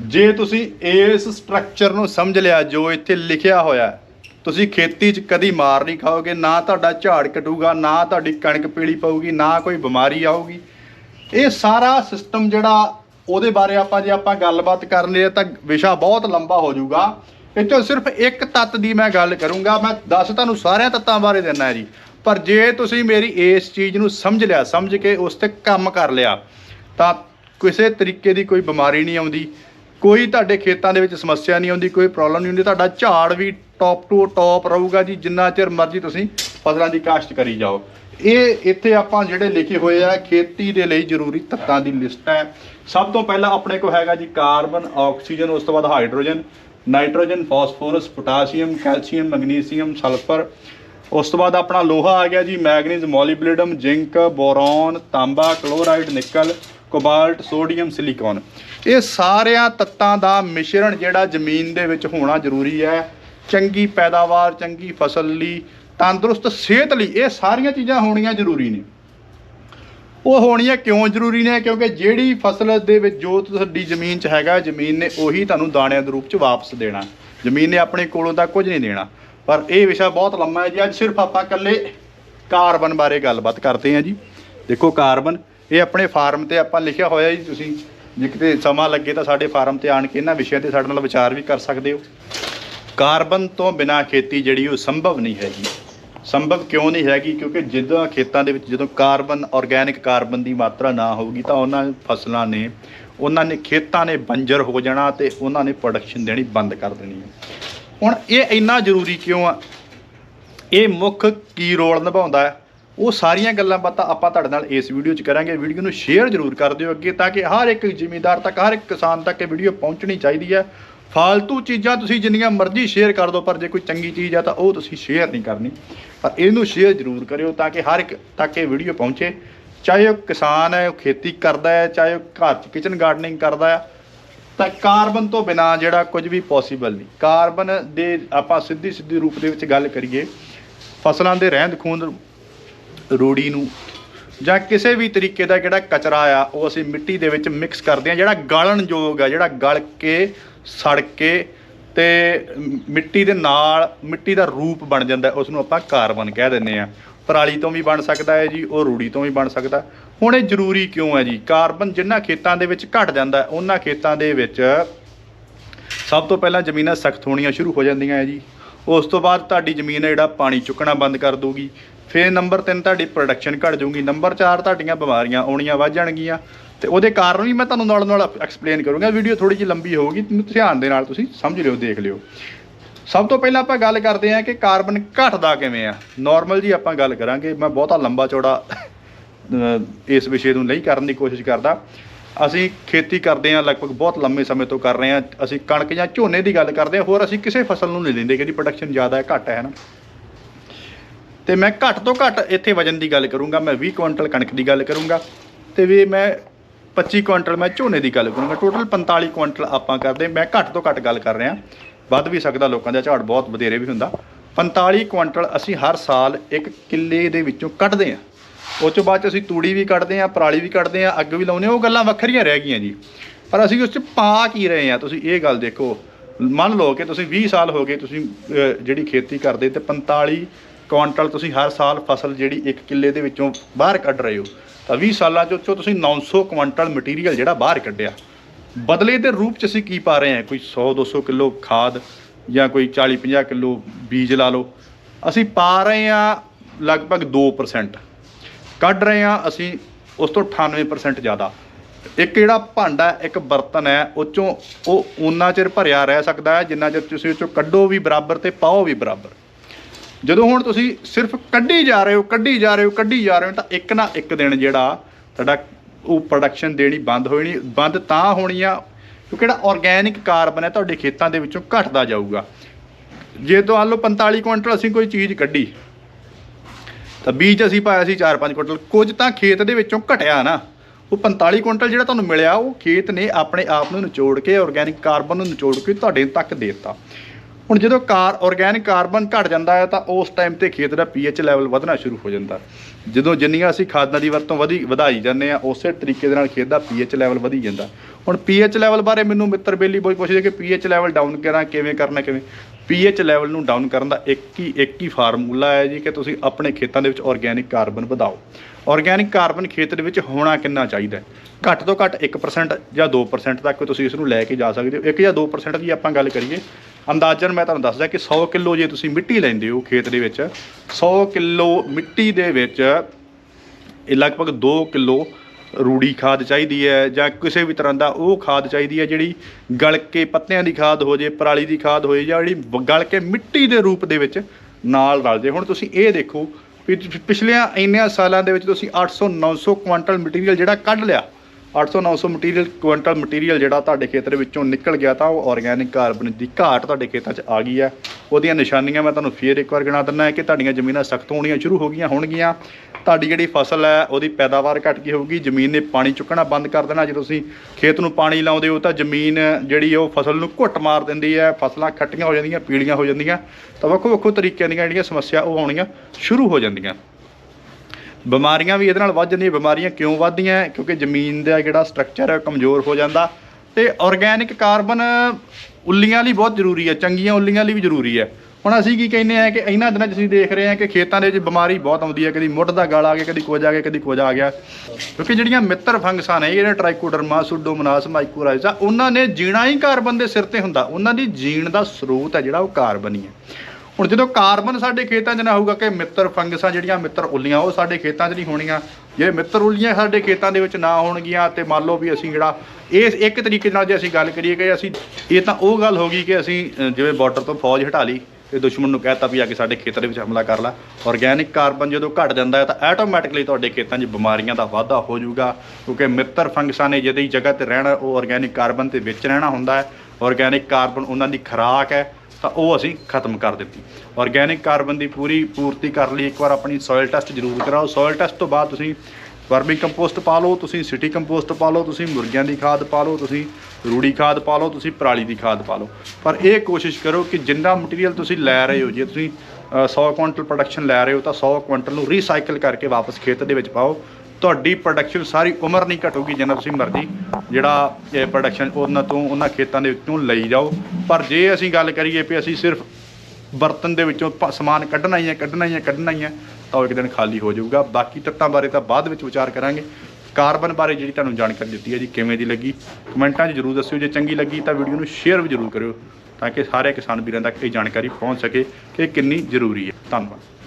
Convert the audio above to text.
ਜੇ ਤੁਸੀਂ ਇਸ ਸਟਰਕਚਰ ਨੂੰ ਸਮਝ ਲਿਆ, ਜੋ ਇੱਥੇ ਲਿਖਿਆ ਹੋਇਆ ਤੁਸੀਂ ਖੇਤੀ 'ਚ ਕਦੀ ਮਾਰ ਨਹੀਂ ਖਾਓਗੇ, ਨਾ ਤੁਹਾਡਾ ਝਾੜ ਕਟੂਗਾ ਨਾ ਤੁਹਾਡੀ ਕਣਕ ਪੀਲੀ ਪਊਗੀ, ਨਾ ਕੋਈ ਬਿਮਾਰੀ ਆਊਗੀ। ਇਹ ਸਾਰਾ ਸਿਸਟਮ ਜਿਹੜਾ ਉਹਦੇ ਬਾਰੇ ਆਪਾਂ ਜੇ ਆਪਾਂ ਗੱਲਬਾਤ ਕਰਨੀ ਹੈ ਤਾਂ ਵਿਸ਼ਾ ਬਹੁਤ ਲੰਬਾ ਹੋ ਜਾਊਗਾ। ਇਹ ਤੋਂ ਸਿਰਫ ਇੱਕ ਤੱਤ ਦੀ ਮੈਂ ਗੱਲ ਕਰੂੰਗਾ, ਮੈਂ ਦੱਸ ਤੁਹਾਨੂੰ ਸਾਰਿਆਂ ਤੱਤਾਂ ਬਾਰੇ ਦਿੰਦਾ ਜੀ। ਪਰ ਜੇ ਤੁਸੀਂ ਮੇਰੀ ਇਸ ਚੀਜ਼ ਨੂੰ ਸਮਝ ਲਿਆ, ਸਮਝ ਕੇ ਉਸ ਤੇ ਕੰਮ ਕਰ ਲਿਆ, ਤਾਂ ਕਿਸੇ ਤਰੀਕੇ ਦੀ ਕੋਈ ਬਿਮਾਰੀ ਨਹੀਂ ਆਉਂਦੀ। ਕੋਈ ਤੁਹਾਡੇ ਖੇਤਾਂ ਦੇ ਵਿੱਚ ਸਮੱਸਿਆ ਨਹੀਂ ਆਉਂਦੀ, ਕੋਈ ਪ੍ਰੋਬਲਮ ਨਹੀਂ ਹੁੰਦੀ, ਤੁਹਾਡਾ ਝਾੜ ਵੀ ਟੌਪ ਟੂ ਟੌਪ ਰਹੂਗਾ ਜੀ, ਜਿੰਨਾ ਚਿਰ ਮਰਜ਼ੀ ਤੁਸੀਂ ਫਸਲਾਂ ਦੀ ਕਾਸ਼ਤ ਕਰੀ ਜਾਓ। ਇਹ ਇੱਥੇ ਆਪਾਂ ਜਿਹੜੇ ਲਿਖੇ ਹੋਏ ਆ, ਖੇਤੀ ਦੇ ਲਈ ਜ਼ਰੂਰੀ ਤੱਤਾਂ ਦੀ ਲਿਸਟ ਹੈ। ਸਭ ਤੋਂ ਪਹਿਲਾਂ ਆਪਣੇ ਕੋਲ ਹੈਗਾ ਜੀ ਕਾਰਬਨ, ਆਕਸੀਜਨ, ਉਸ ਤੋਂ ਬਾਅਦ hydrogen, nitrogen, phosphorus, potassium, calcium, magnesium, sulphur. ਉਸ ਤੋਂ ਬਾਅਦ ਆਪਣਾ ਲੋਹਾ ਆ ਗਿਆ ਜੀ, manganese, molybdenum, zinc, boron, ਤਾਂਬਾ, chloride, nickel. Cobalt, sodium, silicon. ਇਹ ਸਾਰਿਆਂ ਤੱਤਾਂ ਦਾ ਮਿਸ਼ਰਣ ਜਿਹੜਾ ਜ਼ਮੀਨ ਦੇ ਵਿੱਚ ਹੋਣਾ ਜ਼ਰੂਰੀ ਹੈ। ਚੰਗੀ ਪੈਦਾਵਾਰ, ਚੰਗੀ ਫਸਲ ਲਈ, ਤੰਦਰੁਸਤ ਸਿਹਤ ਲਈ, ਇਹ ਸਾਰੀਆਂ ਚੀਜ਼ਾਂ ਹੋਣੀਆਂ ਜ਼ਰੂਰੀ ਨੇ। ਉਹ ਹੋਣੀਆਂ ਕਿਉਂ ਜ਼ਰੂਰੀ ਨੇ? ਕਿਉਂਕਿ ਜਿਹੜੀ ਫਸਲ ਦੇ ਵਿੱਚ ਜੋ ਤੁਹਾਡੀ ਜ਼ਮੀਨ 'ਚ ਹੈਗਾ, ਜ਼ਮੀਨ ਨੇ ਉਹੀ ਤੁਹਾਨੂੰ ਦਾਣਿਆਂ ਦੇ ਰੂਪ 'ਚ ਵਾਪਸ ਦੇਣਾ। ਜ਼ਮੀਨ ਨੇ ਆਪਣੇ ਕੋਲੋਂ ਤਾਂ ਕੁਝ ਨਹੀਂ ਦੇਣਾ। ਪਰ ਇਹ ਵਿਸ਼ਾ ਬਹੁਤ ਲੰਮਾ ਹੈ ਜੀ। ਅੱਜ ਸਿਰਫ ਆਪਾਂ ਇਕੱਲੇ ਕਾਰਬਨ ਬਾਰੇ ਗੱਲਬਾਤ ਕਰਦੇ ਹਾਂ ਜੀ। ਦੇਖੋ ਕਾਰਬਨ ਇਹ ਆਪਣੇ ਫਾਰਮ ਤੇ ਆਪਾਂ ਲਿਖਿਆ ਹੋਇਆ ਜੀ ਤੁਸੀਂ। ਜੇ ਕਿਤੇ ਸਮਾਂ ਲੱਗੇ ਤਾਂ ਸਾਡੇ ਫਾਰਮ ਤੇ ਆਣ ਕੇ ਇਹਨਾਂ ਵਿਸ਼ਿਆਂ ਤੇ ਸਾਡੇ ਨਾਲ ਵਿਚਾਰ ਵੀ ਕਰ ਸਕਦੇ ਹੋ। ਕਾਰਬਨ ਤੋਂ ਬਿਨਾ ਖੇਤੀ ਜਿਹੜੀ ਉਹ ਸੰਭਵ ਨਹੀਂ ਹੈਗੀ। ਸੰਭਵ ਕਿਉਂ ਨਹੀਂ ਹੈਗੀ? ਕਿਉਂਕਿ ਜਿੱਦਾਂ ਖੇਤਾਂ ਦੇ ਵਿੱਚ ਜਦੋਂ ਕਾਰਬਨ, ਆਰਗੈਨਿਕ ਕਾਰਬਨ ਦੀ ਮਾਤਰਾ ਨਾ ਹੋਊਗੀ ਤਾਂ ਉਹਨਾਂ ਫਸਲਾਂ ਨੇ, ਉਹਨਾਂ ਨੇ ਖੇਤਾਂ ਨੇ ਬੰਜਰ ਹੋ ਜਾਣਾ ਤੇ ਉਹਨਾਂ ਨੇ ਪ੍ਰੋਡਕਸ਼ਨ ਦੇਣੀ ਬੰਦ ਕਰ ਦੇਣੀ ਹੈ। ਹੁਣ ਇਹ ਇੰਨਾ ਜ਼ਰੂਰੀ ਕਿਉਂ ਆ? ਇਹ ਮੁੱਖ ਕੀ ਰੋਲ ਨਿਭਾਉਂਦਾ ਹੈ? ਉਹ ਸਾਰੀਆਂ ਗੱਲਾਂ ਬਾਤਾਂ ਆਪਾਂ ਤੁਹਾਡੇ ਨਾਲ ਇਸ ਵੀਡੀਓ 'ਚ ਕਰਾਂਗੇ। ਵੀਡੀਓ ਨੂੰ ਸ਼ੇਅਰ ਜ਼ਰੂਰ ਕਰ ਦਿਓ ਅੱਗੇ ਤਾਂ ਕਿ ਹਰ ਇੱਕ ਜ਼ਿਮੀਂਦਾਰ ਤੱਕ, ਹਰ ਇੱਕ ਕਿਸਾਨ ਤੱਕ ਇਹ ਵੀਡੀਓ ਪਹੁੰਚਣੀ ਚਾਹੀਦੀ ਹੈ। ਫਾਲਤੂ ਚੀਜ਼ਾਂ ਤੁਸੀਂ ਜਿੰਨੀਆਂ ਮਰਜ਼ੀ ਸ਼ੇਅਰ ਕਰ ਦਿਓ, ਪਰ ਜੇ ਕੋਈ ਚੰਗੀ ਚੀਜ਼ ਆ ਤਾਂ ਉਹ ਤੁਸੀਂ ਸ਼ੇਅਰ ਨਹੀਂ ਕਰਨੀ। ਪਰ ਇਹਨੂੰ ਸ਼ੇਅਰ ਜ਼ਰੂਰ ਕਰਿਓ ਤਾਂ ਕਿ ਹਰ ਇੱਕ ਤੱਕ ਇਹ ਵੀਡੀਓ ਪਹੁੰਚੇ। ਚਾਹੇ ਉਹ ਕਿਸਾਨ ਹੈ, ਉਹ ਖੇਤੀ ਕਰਦਾ ਹੈ, ਚਾਹੇ ਉਹ ਘਰ 'ਚ ਕਿਚਨ ਗਾਰਡਨਿੰਗ ਕਰਦਾ ਹੈ, ਤਾਂ ਕਾਰਬਨ ਤੋਂ ਬਿਨਾ ਜਿਹੜਾ ਕੁਝ ਵੀ ਪੋਸੀਬਲ ਨਹੀਂ। ਕਾਰਬਨ ਦੇ ਆਪਾਂ ਸਿੱਧੀ ਸਿੱਧੀ ਰੂਪ ਦੇ ਵਿੱਚ ਗੱਲ ਕਰੀਏ, ਫਸਲਾਂ ਦੇ ਰਹਿੰਦ ਖੂੰਹਦ ਰੂੜੀ ਨੂੰ ਜਾਂ ਕਿਸੇ ਵੀ ਤਰੀਕੇ ਦਾ ਜਿਹੜਾ ਕਚਰਾ ਆ, ਉਹ ਅਸੀਂ ਮਿੱਟੀ ਦੇ ਵਿੱਚ ਮਿਕਸ ਕਰਦੇ ਆ ਜਿਹੜਾ ਗਲਣ ਯੋਗ ਆ, ਜਿਹੜਾ ਗਲ ਕੇ, ਸੜ ਕੇ ਤੇ ਮਿੱਟੀ ਦੇ ਨਾਲ ਮਿੱਟੀ ਦਾ ਰੂਪ ਬਣ ਜਾਂਦਾ ਉਸ ਨੂੰ ਆਪਾਂ ਕਾਰਬਨ ਕਹਿ ਦਿੰਦੇ ਆ ਪਰਾਲੀ ਤੋਂ ਵੀ ਬਣ ਸਕਦਾ ਹੈ ਜੀ, ਉਹ ਰੂੜੀ ਤੋਂ ਵੀ ਬਣ ਸਕਦਾ ਹੁਣ ਇਹ ਜ਼ਰੂਰੀ ਕਿਉਂ ਹੈ ਜੀ? ਕਾਰਬਨ ਜਿੰਨਾ ਖੇਤਾਂ ਦੇ ਵਿੱਚ ਘਟ ਜਾਂਦਾ ਉਹਨਾਂ ਖੇਤਾਂ ਦੇ ਵਿੱਚ ਸਭ ਤੋਂ ਪਹਿਲਾਂ ਜ਼ਮੀਨਾਂ ਸਖਤ ਹੋਣੀਆਂ ਸ਼ੁਰੂ ਹੋ ਜਾਂਦੀਆਂ ਹੈ ਜੀ। ਉਸ ਤੋਂ ਬਾਅਦ ਤੁਹਾਡੀ ਜ਼ਮੀਨ ਜਿਹੜਾ ਪਾਣੀ ਚੁੱਕਣਾ ਬੰਦ ਕਰ ਦੂਗੀ ਫਿਰ ਨੰਬਰ 3 ਤੁਹਾਡੀ ਪ੍ਰੋਡਕਸ਼ਨ ਘਟ ਜਾਊਗੀ। ਨੰਬਰ 4 ਤੁਹਾਡੀਆਂ ਬਿਮਾਰੀਆਂ ਆਉਣੀਆਂ ਵੱਧ ਜਾਣਗੀਆਂ। ਤੇ ਉਹਦੇ ਕਾਰਨ ਵੀ ਮੈਂ ਤੁਹਾਨੂੰ ਨਾਲ ਨਾਲ ਐਕਸਪਲੇਨ ਕਰੂੰਗਾ। ਵੀਡੀਓ ਥੋੜੀ ਜਿਹੀ ਲੰਬੀ ਹੋਊਗੀ। ਧਿਆਨ ਦੇ ਨਾਲ ਤੁਸੀਂ ਸਮਝ ਲਿਓ, ਦੇਖ ਲਿਓ। ਸਭ ਤੋਂ ਪਹਿਲਾਂ ਆਪਾਂ ਗੱਲ ਕਰਦੇ ਹਾਂ ਕਿ ਕਾਰਬਨ ਘਟਦਾ ਕਿਵੇਂ ਆ। ਨਾਰਮਲ ਜੀ ਆਪਾਂ ਗੱਲ ਕਰਾਂਗੇ। ਮੈਂ ਬਹੁਤਾ ਲੰਬਾ ਚੌੜਾ ਇਸ ਵਿਸ਼ੇ ਨੂੰ ਨਹੀਂ ਕਰਨ ਦੀ ਕੋਸ਼ਿਸ਼ ਕਰਦਾ। ਅਸੀਂ ਖੇਤੀ ਕਰਦੇ ਹਾਂ, ਲਗਭਗ ਬਹੁਤ ਲੰਮੇ ਸਮੇਂ ਤੋਂ ਕਰ ਰਹੇ ਹਾਂ। ਅਸੀਂ ਕਣਕ ਜਾਂ ਝੋਨੇ ਦੀ ਗੱਲ ਕਰਦੇ ਹਾਂ। ਹੋਰ ਅਸੀਂ ਕਿਸੇ ਫਸਲ ਨੂੰ ਨਹੀਂ ਲੈਂਦੇ। ਕਿ ਇਹਦੀ ਪ੍ਰੋਡਕਸ਼ਨ ਜ਼ਿਆਦਾ ਹੈ ਘੱਟ ਹੈ ਨਾ। ਤੇ ਮੈਂ ਘੱਟ ਤੋਂ ਘੱਟ ਇੱਥੇ ਵਜਨ ਦੀ ਗੱਲ ਕਰੂੰਗਾ, ਮੈਂ 20 ਕੁਇੰਟਲ ਕਣਕ ਦੀ ਗੱਲ ਕਰੂੰਗਾ ਤੇ ਵੀ ਮੈਂ 25 ਕੁਇੰਟਲ, ਮੈਂ ਝੋਨੇ ਦੀ ਗੱਲ ਕਰੂੰਗਾ ਟੋਟਲ 45 ਕੁਇੰਟਲ ਆਪਾਂ ਕਰਦੇ, ਮੈਂ ਘੱਟ ਤੋਂ ਘੱਟ ਗੱਲ ਕਰ ਰਿਹਾ, ਵੱਧ ਵੀ ਸਕਦਾ ਲੋਕਾਂ ਦਾ ਝਾੜ ਬਹੁਤ ਵਧੇਰੇ ਵੀ ਹੁੰਦਾ 45 ਕੁਇੰਟਲ ਅਸੀਂ ਹਰ ਸਾਲ ਇੱਕ ਕਿੱਲੇ ਦੇ ਵਿੱਚੋਂ ਕੱਢਦੇ ਹਾਂ, ਉਹ ਤੋਂ ਬਾਅਦ 'ਚ ਅਸੀਂ ਤੂੜੀ ਵੀ ਕੱਢਦੇ ਹਾਂ, ਪਰਾਲੀ ਵੀ ਕੱਢਦੇ ਹਾਂ, ਅੱਗ ਵੀ ਲਾਉਂਦੇ ਹਾਂ, ਉਹ ਗੱਲਾਂ ਵੱਖਰੀਆਂ ਰਹਿ ਗਈਆਂ ਜੀ, ਪਰ ਅਸੀਂ ਉਸ 'ਚ ਪਾ ਕੀ ਰਹੇ ਹਾਂ, ਤੁਸੀਂ ਇਹ ਗੱਲ ਦੇਖੋ, ਮੰਨ ਲਓ ਕਿ ਤੁਸੀਂ 20 ਸਾਲ ਹੋ ਗਏ ਤੁਸੀਂ ਜਿਹੜੀ ਖੇਤੀ ਕਰਦੇ ਤੇ 45 ਕੁਆਂਟਲ ਤੁਸੀਂ ਹਰ ਸਾਲ ਫਸਲ ਜਿਹੜੀ ਇੱਕ ਕਿੱਲੇ ਦੇ ਵਿੱਚੋਂ ਬਾਹਰ ਕੱਢ ਰਹੇ ਹੋ, ਤਾਂ 20 ਸਾਲਾਂ 'ਚ ਚੋਂ ਤੁਸੀਂ 900 ਕੁਆਂਟਲ ਮਟੀਰੀਅਲ ਜਿਹੜਾ ਬਾਹਰ ਕੱਢਿਆ। ਬਦਲੇ ਦੇ ਰੂਪ 'ਚ ਅਸੀਂ ਕੀ ਪਾ ਰਹੇ ਹਾਂ? ਕੋਈ 100 200 ਕਿਲੋ ਖਾਦ ਜਾਂ ਕੋਈ 40 50 ਕਿਲੋ ਬੀਜ ਲਾ ਲਓ। ਅਸੀਂ ਪਾ ਰਹੇ ਹਾਂ ਲਗਭਗ 2% ਕੱਢ ਰਹੇ ਹਾਂ ਅਸੀਂ ਉਸ ਤੋਂ 98% ਜ਼ਿਆਦਾ। ਇੱਕ ਜਿਹੜਾ ਭਾਂਡਾ, ਇੱਕ ਬਰਤਨ ਹੈ ਉਹ ਚੋਂ ਉਹ ਉਨਾ ਚਿਰ ਭਰਿਆ ਰਹਿ ਸਕਦਾ ਹੈ, ਜਿੰਨਾ ਚਿਰ ਤੁਸੀਂ ਉਹ ਚੋਂ ਕੱਢੋ ਵੀ ਬਰਾਬਰ ਤੇ ਪਾਓ ਵੀ ਬਰਾਬਰ। ਜਦੋਂ ਹੁਣ ਤੁਸੀਂ ਸਿਰਫ ਕੱਢੀ ਜਾ ਰਹੇ ਹੋ, ਕੱਢੀ ਜਾ ਰਹੇ ਹੋ, ਕੱਢੀ ਜਾ ਰਹੇ ਹੋ, ਤਾਂ ਇੱਕ ਨਾ ਇੱਕ ਦਿਨ ਜਿਹੜਾ ਤੁਹਾਡਾ ਉਹ ਪ੍ਰੋਡਕਸ਼ਨ ਦੇਣੀ ਬੰਦ ਹੋਣੀ ਬੰਦ ਤਾਂ ਹੋਣੀ ਆ, ਕਿਉਂਕਿ ਜਿਹੜਾ ਆਰਗੈਨਿਕ ਕਾਰਬਨ ਹੈ ਤੁਹਾਡੇ ਖੇਤਾਂ ਦੇ ਵਿੱਚੋਂ ਘਟਦਾ ਜਾਊਗਾ। ਜੇ ਤੋਂ ਲਓ 45 ਕੁਇੰਟਲ ਅਸੀਂ ਕੋਈ ਚੀਜ਼ ਕੱਢੀ, ਤਾਂ ਬੀਜ ਅਸੀਂ ਪਾਇਆ ਸੀ 4-5 ਕੁਇੰਟਲ, ਕੁਝ ਤਾਂ ਖੇਤ ਦੇ ਵਿੱਚੋਂ ਘਟਿਆ ਨਾ। ਉਹ 45 ਕੁਇੰਟਲ ਜਿਹੜਾ ਤੁਹਾਨੂੰ ਮਿਲਿਆ, ਉਹ ਖੇਤ ਨੇ ਆਪਣੇ ਆਪ ਨੂੰ ਨਿਚੋੜ ਕੇ ਆਰਗੈਨਿਕ ਕਾਰਬਨ ਨੂੰ ਨਿਚੋੜ ਕੇ ਤੁਹਾਡੇ ਤੱਕ ਦੇ ਦਿੱਤਾ। ਹੁਣ ਜਦੋਂ ਕਾਰ ਆਰਗੈਨਿਕ ਕਾਰਬਨ ਘਟ ਜਾਂਦਾ ਹੈ ਤਾਂ ਉਸ ਟਾਈਮ ਤੇ ਖੇਤ ਦਾ ਪੀਐਚ ਲੈਵਲ ਵਧਣਾ ਸ਼ੁਰੂ ਹੋ ਜਾਂਦਾ। ਜਦੋਂ ਜਿੰਨੀਆਂ ਅਸੀਂ ਖਾਦਾਂ ਦੀ ਵਰਤੋਂ ਵਧੀ, ਵਧਾਈ ਜਾਂਦੇ ਆ ਉਸੇ ਤਰੀਕੇ ਦੇ ਨਾਲ ਖੇਤ ਦਾ ਪੀਐਚ ਲੈਵਲ ਵਧੀ ਜਾਂਦਾ। ਹੁਣ ਹੁਣ ਪੀਐਚ ਲੈਵਲ ਬਾਰੇ ਮੈਨੂੰ ਮਿੱਤਰ ਬੇਲੀ ਬਹੁਤ ਪੁੱਛਦੇ ਕਿ ਪੀਐਚ ਲੈਵਲ ਡਾਊਨ ਕਰਾਂ, ਕਿਵੇਂ ਕਰਨਾ, ਕਿਵੇਂ? ਪੀਐਚ ਲੈਵਲ ਨੂੰ ਡਾਊਨ ਕਰਨ ਦਾ ਇੱਕ ਹੀ ਇੱਕ ਹੀ ਫਾਰਮੂਲਾ ਹੈ ਜੀ ਕਿ ਤੁਸੀਂ ਆਪਣੇ ਖੇਤਾਂ ਦੇ ਵਿੱਚ ਆਰਗੈਨਿਕ ਕਾਰਬਨ ਵਧਾਓ ਆਰਗੈਨਿਕ ਕਾਰਬਨ ਖੇਤ ਦੇ ਵਿੱਚ ਹੋਣਾ ਕਿੰਨਾ ਚਾਹੀਦਾ ਹੈ? ਘੱਟ ਤੋਂ ਘੱਟ 1% ਜਾਂ 2% ਤੱਕ ਤੁਸੀਂ ਇਸ ਨੂੰ ਲੈ ਕੇ ਜਾ ਸਕਦੇ ਹੋ 1 ਜਾਂ 2% ਦੀ ਆਪਾਂ ਗੱਲ ਕਰੀਏ, ਅੰਦਾਜ਼ਨ ਮੈਂ ਤੁਹਾਨੂੰ ਦੱਸਦਾ ਕਿ 100 ਕਿਲੋ ਜੇ ਤੁਸੀਂ ਮਿੱਟੀ ਲੈਂਦੇ ਹੋ ਖੇਤ ਦੇ ਵਿੱਚ 100 ਕਿਲੋ ਮਿੱਟੀ ਦੇ ਵਿੱਚ ਇਹ ਲਗਭਗ 2 ਕਿਲੋ ਰੂੜੀ ਖਾਦ ਚਾਹੀਦੀ ਹੈ ਜਾਂ ਕਿਸੇ ਵੀ ਤਰ੍ਹਾਂ ਦਾ ਉਹ ਖਾਦ ਚਾਹੀਦੀ ਹੈ ਜਿਹੜੀ ਗਲ ਕੇ ਪੱਤਿਆਂ ਦੀ ਖਾਦ ਹੋ ਜੇ, ਪਰਾਲੀ ਦੀ ਖਾਦ ਹੋਏ ਜਾਂ ਜਿਹੜੀ ਵ- ਗਲ ਕੇ ਮਿੱਟੀ ਦੇ ਰੂਪ ਦੇ ਵਿੱਚ ਨਾਲ ਰਲ ਜੇ। ਹੁਣ ਤੁਸੀਂ ਇਹ ਦੇਖੋ ਵੀ ਪਿ- ਇੰਨਿਆਂ ਸਾਲਾਂ ਦੇ ਵਿੱਚ ਤੁਸੀਂ 800 900 ਕੁਆਂਟਲ ਮਟੀਰੀਅਲ ਜਿਹੜਾ ਕੱਢ ਲਿਆ 800 900 ਮਟੀਰੀਅਲ ਕੁਇੰਟਲ ਮਟੀਰੀਅਲ ਜਿਹੜਾ ਤੁਹਾਡੇ ਖੇਤਰ ਵਿੱਚੋਂ ਨਿਕਲ ਗਿਆ ਤਾਂ ਉਹ ਆਰਗੈਨਿਕ ਕਾਰਬਨ ਦੀ ਘਾਟ ਤੁਹਾਡੇ ਖੇਤਾਂ 'ਚ ਆ ਗਈ ਹੈ। ਉਹਦੀਆਂ ਨਿਸ਼ਾਨੀਆਂ ਮੈਂ ਤੁਹਾਨੂੰ ਫੇਰ ਇੱਕ ਵਾਰ ਗਿਣਾ ਦਿੰਦਾ ਹੈ ਕਿ ਤੁਹਾਡੀਆਂ ਜ਼ਮੀਨਾਂ ਸਖਤ ਹੋਣੀਆਂ ਸ਼ੁਰੂ ਹੋ ਗਈਆਂ ਹੋਣਗੀਆਂ। ਤੁਹਾਡੀ ਜਿਹੜੀ ਫਸਲ ਹੈ, ਉਹਦੀ ਪੈਦਾਵਾਰ ਘਟ ਗਈ ਹੋਊਗੀ। ਜ਼ਮੀਨ ਨੇ ਪਾਣੀ ਚੁੱਕਣਾ ਬੰਦ ਕਰ ਦੇਣਾ। ਜੇ ਤੁਸੀਂ ਖੇਤ ਨੂੰ ਪਾਣੀ ਲਾਉਂਦੇ ਹੋ ਤਾਂ ਜ਼ਮੀਨ ਜਿਹੜੀ ਉਹ ਫਸਲ ਨੂੰ ਘੁੱਟ ਮਾਰ ਦਿੰਦੀ ਹੈ। ਫਸਲਾਂ ਖੱਟੀਆਂ ਹੋ ਜਾਂਦੀਆਂ, ਪੀਲੀਆਂ ਹੋ ਜਾਂਦੀਆਂ। ਤਾਂ ਵੱਖੋ ਵੱਖੋ ਤਰੀਕਿਆਂ ਦੀਆਂ ਜਿਹੜੀਆਂ ਸਮੱਸਿਆ ਉਹ ਆਉਣੀਆਂ ਸ਼ੁਰੂ ਹੋ ਜਾਂਦੀਆਂ। ਬਿਮਾਰੀਆਂ ਵੀ ਇਹਦੇ ਨਾਲ ਵੱਧ ਜਾਂਦੀਆਂ, ਬਿਮਾਰੀਆਂ ਕਿਉਂ ਵੱਧਦੀਆਂ? ਕਿਉਂਕਿ ਜ਼ਮੀਨ ਦਾ ਜਿਹੜਾ ਸਟਰਕਚਰ ਹੈ ਉਹ ਕਮਜ਼ੋਰ ਹੋ ਜਾਂਦਾ। ਤੇ ਆਰਗੈਨਿਕ ਕਾਰਬਨ ਉੱਲੀਆਂ ਲਈ ਬਹੁਤ ਜ਼ਰੂਰੀ ਹੈ ਚੰਗੀਆਂ ਉੱਲੀਆਂ ਲਈ ਵੀ ਜ਼ਰੂਰੀ ਹੈ ਹੁਣ ਅਸੀਂ ਕੀ ਕਹਿੰਦੇ ਆ ਕਿ ਇਹਨਾਂ ਦਿਨਾਂ 'ਚ ਅਸੀਂ ਦੇਖ ਰਹੇ ਹਾਂ ਕਿ ਖੇਤਾਂ ਦੇ ਵਿੱਚ ਬਿਮਾਰੀ ਬਹੁਤ ਆਉਂਦੀ ਹੈ ਕਦੀ ਮੁੱਢ ਦਾ ਗਲ ਆ ਗਿਆ, ਕਦੀ ਕੁਝ ਆ ਗਿਆ, ਕਦੀ ਕੁਝ ਆ ਗਿਆ। ਕਿਉਂਕਿ ਜਿਹੜੀਆਂ ਮਿੱਤਰ ਫੰਗਸਾਂ ਨੇ ਜਿਹੜੇ ਟ੍ਰਾਈਕੋਡਰਮਾ ਸੁਡੋਮਨਾਸ ਮਾਈਕੋਰਾਈਜ਼ਾ ਉਹਨਾਂ ਨੇ ਜੀਣਾ ਹੀ ਕਾਰਬਨ ਦੇ ਸਿਰ ਤੇ ਹੁੰਦਾ। ਉਹਨਾਂ ਦੀ ਜੀਣ ਦਾ ਸਰੋਤ ਹੈ ਜਿਹੜਾ ਉਹ ਕਾਰਬਨ ਹੀ ਹੈ ਹੁਣ ਜਦੋਂ ਕਾਰਬਨ ਸਾਡੇ ਖੇਤਾਂ 'ਚ ਨਾ ਹੋਊਗਾ ਕਿ ਮਿੱਤਰ ਫੰਗਸਾਂ ਜਿਹੜੀਆਂ ਮਿੱਤਰ ਉੱਲੀਆਂ, ਉਹ ਸਾਡੇ ਖੇਤਾਂ 'ਚ ਨਹੀਂ ਹੋਣੀਆਂ ਜੇ ਮਿੱਤਰ ਉੱਲੀਆਂ ਸਾਡੇ ਖੇਤਾਂ ਦੇ ਵਿੱਚ ਨਾ ਹੋਣਗੀਆਂ ਤੇ ਮੰਨ ਲਓ ਵੀ ਅਸੀਂ ਜਿਹੜਾ ਇਸ ਇੱਕ ਤਰੀਕੇ ਨਾਲ ਜੇ ਅਸੀਂ ਗੱਲ ਕਰੀਏ ਕਿ ਅਸੀਂ, ਇਹ ਤਾਂ ਉਹ ਗੱਲ ਹੋ ਗਈ ਕਿ ਅਸੀਂ ਜਿਵੇਂ ਬਾਰਡਰ ਤੋਂ ਫੌਜ ਹਟਾ ਲਈ ਤੇ ਦੁਸ਼ਮਣ ਨੂੰ ਕਹਿਤਾ ਵੀ ਆ ਕੇ ਸਾਡੇ ਖੇਤਰ ਦੇ ਵਿੱਚ ਹਮਲਾ ਕਰ ਲਾ। ਆਰਗੈਨਿਕ ਕਾਰਬਨ ਜਦੋਂ ਘਟ ਜਾਂਦਾ ਹੈ ਤਾਂ ਆਟੋਮੈਟਿਕਲੀ ਤੁਹਾਡੇ ਖੇਤਾਂ 'ਚ ਬਿਮਾਰੀਆਂ ਦਾ ਵਾਧਾ ਹੋ ਜਾਊਗਾ। ਕਿਉਂਕਿ ਮਿੱਤਰ ਫੰਗਸਾਂ ਨੇ ਜਿਹਦੀ ਜਗ੍ਹਾ ਤੇ ਰਹਿਣਾ, ਉਹ ਆਰਗੈਨਿਕ ਕਾਰਬਨ 'ਤੇ ਵਿੱਚ ਰਹਿਣਾ ਹੁੰਦਾ ਹੈ। ਆਰਗੈਨਿਕ ਕਾਰਬਨ ਉਹਨਾਂ ਦੀ ਖੁਰਾਕ ਹੈ। ਤਾਂ ਉਹ ਅਸੀਂ ਖਤਮ ਕਰ ਦਿੱਤੀ। ਆਰਗੈਨਿਕ ਕਾਰਬਨ ਦੀ ਪੂਰੀ ਪੂਰਤੀ ਕਰ ਲਈ ਇੱਕ ਵਾਰ ਆਪਣੀ ਸੋਇਲ ਟੈਸਟ ਜ਼ਰੂਰ ਕਰਾਓ। ਸੋਇਲ ਟੈਸਟ ਤੋਂ ਬਾਅਦ ਤੁਸੀਂ ਵਰਮੀ ਕੰਪੋਸਟ ਪਾ ਲਓ ਤੁਸੀਂ ਸਿਟੀ ਕੰਪੋਸਟ ਪਾ ਲਓ ਤੁਸੀਂ ਮੁਰਗਿਆਂ ਦੀ ਖਾਦ ਪਾ ਲਓ ਤੁਸੀਂ ਰੂੜੀ ਖਾਦ ਪਾ ਲਓ ਤੁਸੀਂ ਪਰਾਲੀ ਦੀ ਖਾਦ ਪਾ ਲਓ। ਪਰ ਇਹ ਕੋਸ਼ਿਸ਼ ਕਰੋ ਕਿ ਜਿੰਨਾ ਮਟੀਰੀਅਲ ਤੁਸੀਂ ਲੈ ਰਹੇ ਹੋ ਜੇ ਤੁਸੀਂ ਅ, 100 ਕੁਇੰਟਲ ਪ੍ਰੋਡਕਸ਼ਨ ਲੈ ਰਹੇ ਹੋ ਤਾਂ 100 ਕੁਇੰਟਲ ਨੂੰ ਰੀਸਾਈਕਲ ਕਰਕੇ ਵਾਪਸ ਖੇਤ ਦੇ ਵਿੱਚ ਪਾਓ। ਤੁਹਾਡੀ ਪ੍ਰੋਡਕਸ਼ਨ ਸਾਰੀ ਉਮਰ ਨਹੀਂ ਘਟੂਗੀ ਜਿੰਨਾ ਤੁਸੀਂ ਮਰਜ਼ੀ, ਜਿਹੜਾ ਇਹ ਪ੍ਰੋਡਕਸ਼ਨ ਉਹਨਾਂ ਤੋਂ, ਉਹਨਾਂ ਖੇਤਾਂ ਦੇ ਵਿੱਚੋਂ ਲਈ ਜਾਓ। ਪਰ ਜੇ ਅਸੀਂ ਗੱਲ ਕਰੀਏ ਵੀ ਅਸੀਂ ਸਿਰਫ ਬਰਤਨ ਦੇ ਵਿੱਚੋਂ ਪ- ਸਮਾਨ ਕੱਢਣਾ ਹੀ ਹੈ, ਕੱਢਣਾ ਹੀ ਹੈ, ਕੱਢਣਾ ਹੀ ਹੈ, ਤਾਂ ਉਹ ਇੱਕ ਦਿਨ ਖਾਲੀ ਹੋ ਜਾਊਗਾ। ਬਾਕੀ ਤੱਤਾਂ ਬਾਰੇ ਤਾਂ ਬਾਅਦ ਵਿੱਚ ਵਿਚਾਰ ਕਰਾਂਗੇ। ਕਾਰਬਨ ਬਾਰੇ ਜਿਹੜੀ ਤੁਹਾਨੂੰ ਜਾਣਕਾਰੀ ਦਿੱਤੀ ਹੈ ਜੀ, ਕਿਵੇਂ ਦੀ ਲੱਗੀ? ਕਮੈਂਟਾਂ 'ਚ ਜਰੂਰ ਦੱਸਿਓ। ਜੇ ਚੰਗੀ ਲੱਗੀ ਤਾਂ ਵੀਡੀਓ ਨੂੰ ਸ਼ੇਅਰ ਵੀ ਜਰੂਰ ਕਰਿਓ, ਤਾਂ ਕਿ ਸਾਰੇ ਕਿਸਾਨ ਵੀਰਾਂ ਤੱਕ ਇਹ ਜਾਣਕਾਰੀ ਪਹੁੰਚ ਸਕੇ ਕਿ ਕਿੰਨੀ ਜ਼ਰੂਰੀ ਹੈ। ਧੰਨਵਾਦ।